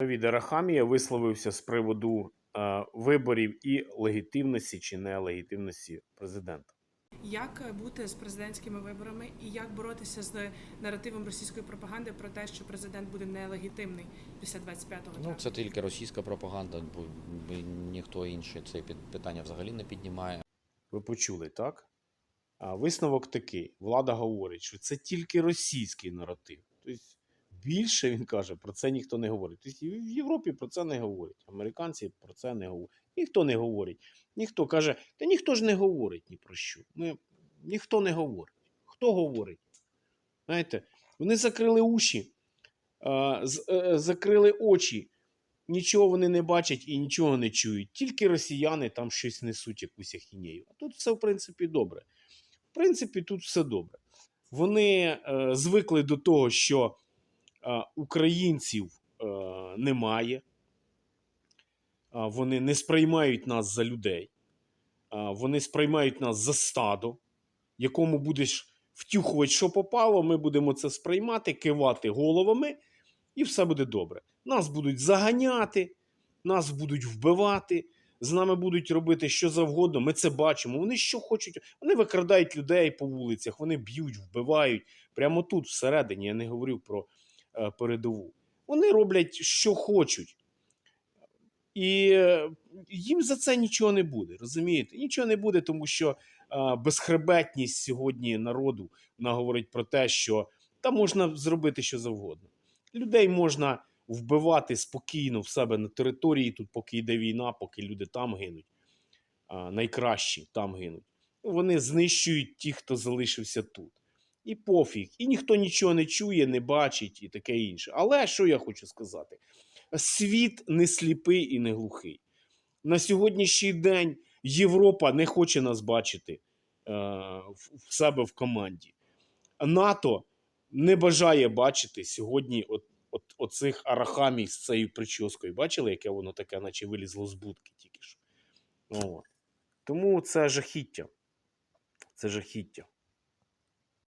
Давід Арахамія висловився з приводу е, виборів і легітимності чи нелегітимності президента. Як е, бути з президентськими виборами і як боротися з наративом російської пропаганди про те, що президент буде нелегітимний після 25 травня? Ну, це тільки російська пропаганда, бо ніхто інший це під- питання взагалі не піднімає. Ви почули, так? А висновок такий: влада говорить, що це тільки російський наратив. Тобто більше він каже, про це ніхто не говорить. Тобто в Європі про це не говорять. Американці про це не говорять. Ніхто не говорить. Ніхто каже, та ніхто ж не говорить ні про що. Ми, ніхто не говорить. Хто говорить? Знаєте, вони закрили уші, е, закрили очі. Нічого вони не бачать і нічого не чують. Тільки росіяни там щось несуть, якусь ахінею. А тут все, в принципі, добре. В принципі, тут все добре. Вони е, звикли до того, що українців е, немає. Вони не сприймають нас за людей. Вони сприймають нас за стадо, якому будеш втюхувати, що попало, ми будемо це сприймати, кивати головами, і все буде добре. Нас будуть заганяти, нас будуть вбивати, з нами будуть робити що завгодно. Ми це бачимо. Вони що хочуть. Вони викрадають людей по вулицях, вони б'ють, вбивають. Прямо тут, всередині, я не говорю про е, передову. Вони роблять, що хочуть. І е, їм за це нічого не буде. Розумієте? Нічого не буде, тому що е, безхребетність сьогодні народу вона говорить про те, що там можна зробити що завгодно. Людей можна вбивати спокійно в себе на території, тут поки йде війна, поки люди там гинуть. Найкращі там гинуть. Вони знищують ті, хто залишився тут. І пофіг. І ніхто нічого не чує, не бачить і таке інше. Але що я хочу сказати? Світ не сліпий і не глухий. На сьогоднішній день Європа не хоче нас бачити е, в себе в команді. НАТО не бажає бачити сьогодні от, от, оцих арахамій з цією прическою. Бачили, яке воно таке, наче вилізло з будки тільки що. От. Тому це жахіття. Це жахіття.